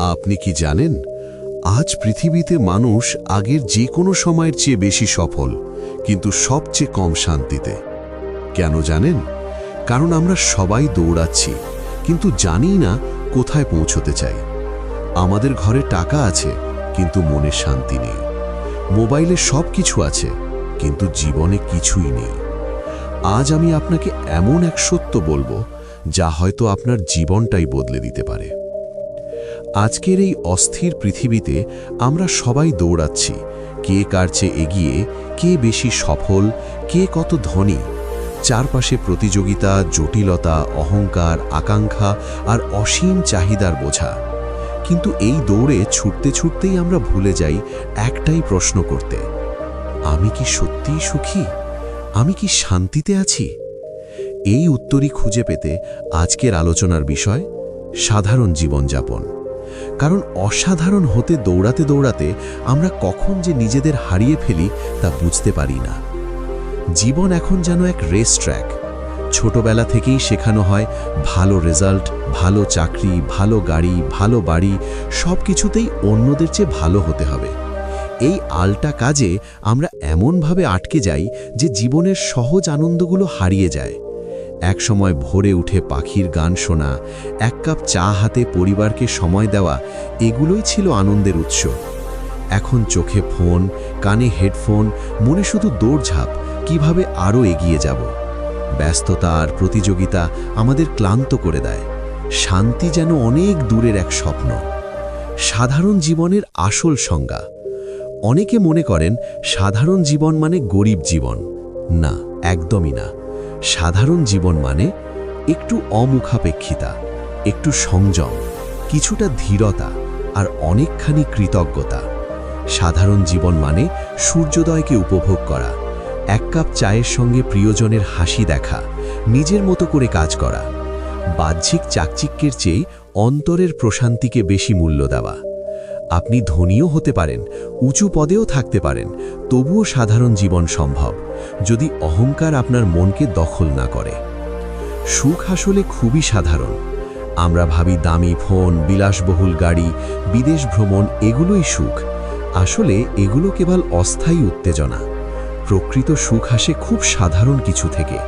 আপনি কি জানেন, আজ পৃথিবীতে মানুষ আগের যে কোনো সময়ের চেয়ে বেশি সফল, কিন্তু সবচেয়ে কম শান্তিতে। কেন জানেন? কারণ আমরা সবাই দৌড়াচ্ছি, কিন্তু জানি না কোথায় পৌঁছতে চাই। আমাদের ঘরে টাকা আছে, কিন্তু মনে শান্তি নেই। মোবাইলে সব কিছু আছে, কিন্তু জীবনে কিছুই নেই। আজ আমি আপনাকে এমন এক সত্য বলব, যা হয়তো আপনার জীবনটাই বদলে দিতে পারে। আজকের এই অস্থির পৃথিবীতে আমরা সবাই দৌড়াচ্ছি। কে কার চেয়ে এগিয়ে, কে বেশি সফল, কে কত ধনী। চারপাশে প্রতিযোগিতা, জটিলতা, অহংকার, আকাঙ্ক্ষা আর অসীম চাহিদার বোঝা। কিন্তু এই দৌড়ে ছুটতে ছুটতেই আমরা ভুলে যাই একটাই প্রশ্ন করতে। আমি কি সত্যিই সুখী? আমি কি শান্তিতে আছি? এই উত্তরই খুঁজে পেতে আজকের আলোচনার বিষয়, সাধারণ জীবনযাপন। কারণ অসাধারণ হতে দৌড়াতে দৌড়াতে আমরা কখন যে নিজেদের হারিয়ে ফেলি তা বুঝতে পারি না। জীবন এখন যেন এক রেস ট্র্যাক ছোটবেলা থেকেই শেখানো হয়, ভালো রেজাল্ট ভালো চাকরি, ভালো গাড়ি, ভালো বাড়ি সব কিছুতেই অন্যদের চেয়ে ভালো হতে হবে। এই আলটা কাজে আমরা এমনভাবে আটকে যাই যে জীবনের সহজ আনন্দগুলো হারিয়ে যায়। এক সময় ভোরে উঠে পাখির গান শোনা, এক কাপ চা হাতে পরিবারকে সময় দেওয়া, এগুলোই ছিল আনন্দের উৎস। এখন চোখে ফোন, কানে হেডফোন, মনে শুধু দৌড়ঝাঁপ, কীভাবে আরও এগিয়ে যাব? ব্যস্ততা আর প্রতিযোগিতা আমাদের ক্লান্ত করে দেয়। শান্তি যেন অনেক দূরের এক স্বপ্ন। সাধারণ জীবনের আসল সংজ্ঞা। অনেকে মনে করেন, সাধারণ জীবন মানে গরিব জীবন। না, একদমই না। সাধারণ জীবন মানে একটু অমুখাপেক্ষিতা, একটু সংযম, কিছুটা ধীরতা আর অনেকখানি কৃতজ্ঞতা। সাধারণ জীবন মানে সূর্যোদয়কে উপভোগ করা, এক কাপ চায়ের সঙ্গে প্রিয়জনের হাসি দেখা, নিজের মতো করে কাজ করা, বাহ্যিক চাকচিক্যের চেয়ে অন্তরের প্রশান্তিকে বেশি মূল্য দেওয়া। আপনি ধনীও হতে পারেন, উঁচু পদেও থাকতে পারেন, তবুও সাধারণ জীবন সম্ভব, যদি অহংকার আপনার মনকে দখল না করে। সুখ আসলে খুবই সাধারণ। আমরা ভাবি দামি ফোন, বিলাসবহুল গাড়ি, বিদেশ ভ্রমণ, এগুলোই সুখ। আসলে এগুলো কেবল অস্থায়ী উত্তেজনা। প্রকৃত সুখ আসে খুব সাধারণ কিছু থেকে।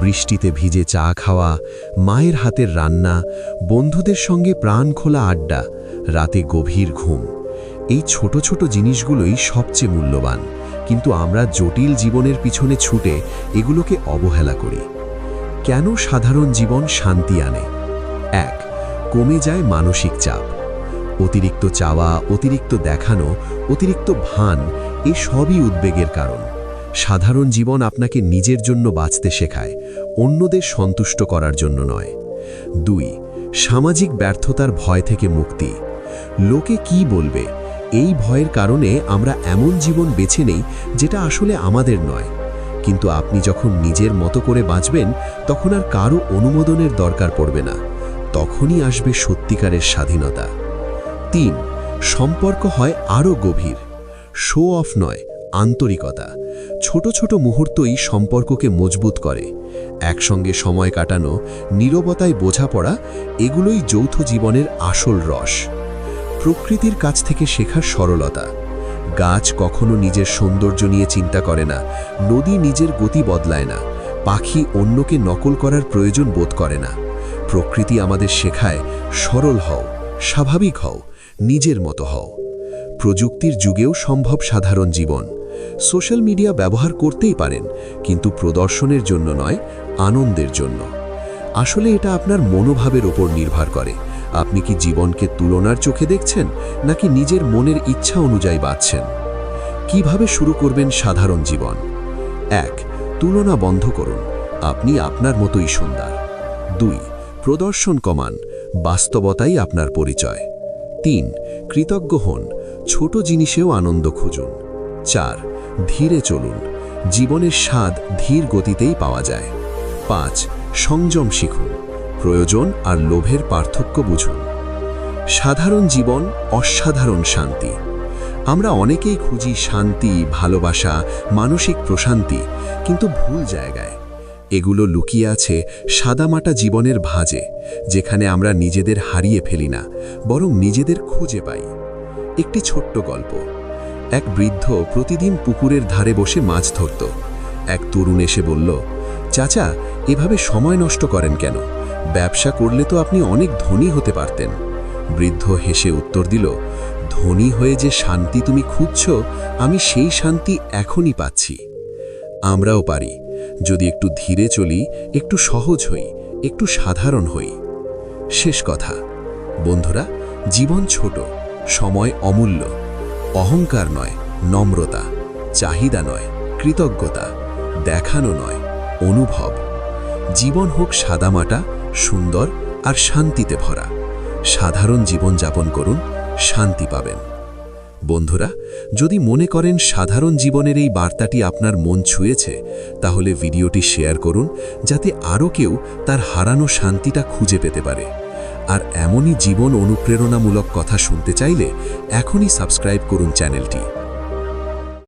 বৃষ্টিতে ভিজে চা খাওয়া, মায়ের হাতের রান্না, বন্ধুদের সঙ্গে প্রাণ খোলা আড্ডা, রাতে গভীর ঘুম। এই ছোট ছোট জিনিসগুলোই সবচেয়ে মূল্যবান। কিন্তু আমরা জটিল জীবনের পিছনে ছুটে এগুলোকে অবহেলা করি। কেন সাধারণ জীবন শান্তি আনে? এক, কমে যায় মানসিক চাপ। অতিরিক্ত চাওয়া, অতিরিক্ত দেখানো, অতিরিক্ত ভান, এ সবই উদ্বেগের কারণ। সাধারণ জীবন আপনাকে নিজের জন্য বাঁচতে শেখায়, অন্যদের সন্তুষ্ট করার জন্য নয়। দুই, সামাজিক ব্যর্থতার ভয় থেকে মুক্তি। লোকে কি বলবে? এই ভয়ের কারণে আমরা এমন জীবন বেছে নেই যেটা আসলে আমাদের নয়। কিন্তু আপনি যখন নিজের মতো করে বাঁচবেন, তখন আর কারও অনুমোদনের দরকার পড়বে না। তখনই আসবে সত্যিকারের স্বাধীনতা। তিন, সম্পর্ক হয় আরও গভীর। শো অফ নয়, আন্তরিকতা। ছোট ছোট মুহূর্তই সম্পর্ককে মজবুত করে। একসঙ্গে সময় কাটানো, নীরবতায় বোঝাপড়া, এগুলোই যৌথ জীবনের আসল রস। প্রকৃতির কাছ থেকে শেখার সরলতা। গাছ কখনো নিজের সৌন্দর্য নিয়ে চিন্তা করে না, নদী নিজের গতি বদলায় না, পাখি অন্যকে নকল করার প্রয়োজন বোধ করে না। প্রকৃতি আমাদের শেখায়, সরল হও, স্বাভাবিক হও, নিজের মতো হও। প্রযুক্তির যুগেও সম্ভব সাধারণ জীবন। সোশ্যাল মিডিয়া ব্যবহার করতেই পারেন, কিন্তু প্রদর্শনের জন্য নয়, আনন্দের জন্য। আসলে এটা আপনার মনোভাবের ওপর নির্ভর করে। আপনি কি জীবনকে তুলনার চোখে দেখছেন, নাকি নিজের মনের ইচ্ছা অনুযায়ী বাঁচছেন? কীভাবে শুরু করবেন সাধারণ জীবন? এক, তুলনা বন্ধ করুন। আপনি আপনার মতোই সুন্দর। দুই, প্রদর্শন কমান। বাস্তবতাই আপনার পরিচয়। তিন, কৃতজ্ঞ হন। ছোট জিনিসেও আনন্দ খুঁজুন। চার, ধীরে চলুন। জীবনের স্বাদ ধীর গতিতেই পাওয়া যায়। পাঁচ, সংযম শিখুন। প্রয়োজন আর লোভের পার্থক্য বুঝুন। সাধারণ জীবন, অসাধারণ শান্তি। আমরা অনেকেই খুঁজি শান্তি, ভালোবাসা, মানসিক প্রশান্তি, কিন্তু ভুল জায়গায়। এগুলো লুকিয়ে আছে সাদামাটা জীবনের ভাজে, যেখানে আমরা নিজেদের হারিয়ে ফেলি না, বরং নিজেদের খুঁজে পাই। একটি ছোট্ট গল্প। এক বৃদ্ধ প্রতিদিন পুকুরের ধারে বসে মাছ ধরত। এক তরুণ এসে বলল, চাচা, এভাবে সময় নষ্ট করেন কেন? ব্যবসা করলে তো আপনি অনেক ধনী হতে পারতেন। বৃদ্ধ হেসে উত্তর দিল, ধনী হয়ে যে শান্তি তুমি খুঁজছ, আমি সেই শান্তি এখনই পাচ্ছি। আমরাও পারি। যদি একটু ধীরে চলি, একটু সহজ হই, একটু সাধারণ হই। শেষ কথা। বন্ধুরা, জীবন ছোট, সময় অমূল্য। অহংকার নয়, নম্রতা, চাহিদা নয়, কৃতজ্ঞতা, দেখানো নয়, অনুভব। জীবন হোক সাদামাটা, সুন্দর আর শান্তিতে ভরা। সাধারণ জীবন যাপন করুন, শান্তি পাবেন। বন্ধুরা, যদি মনে করেন সাধারণ জীবনের এই বার্তাটি আপনার মন ছুঁয়েছে, তাহলে ভিডিওটি শেয়ার করুন, যাতে আরও কেউ তার হারানো শান্তিটা খুঁজে পেতে পারে। আর এমনই জীবন অনুপ্রেরণামূলক কথা শুনতে চাইলে এখনই সাবস্ক্রাইব করুন চ্যানেলটি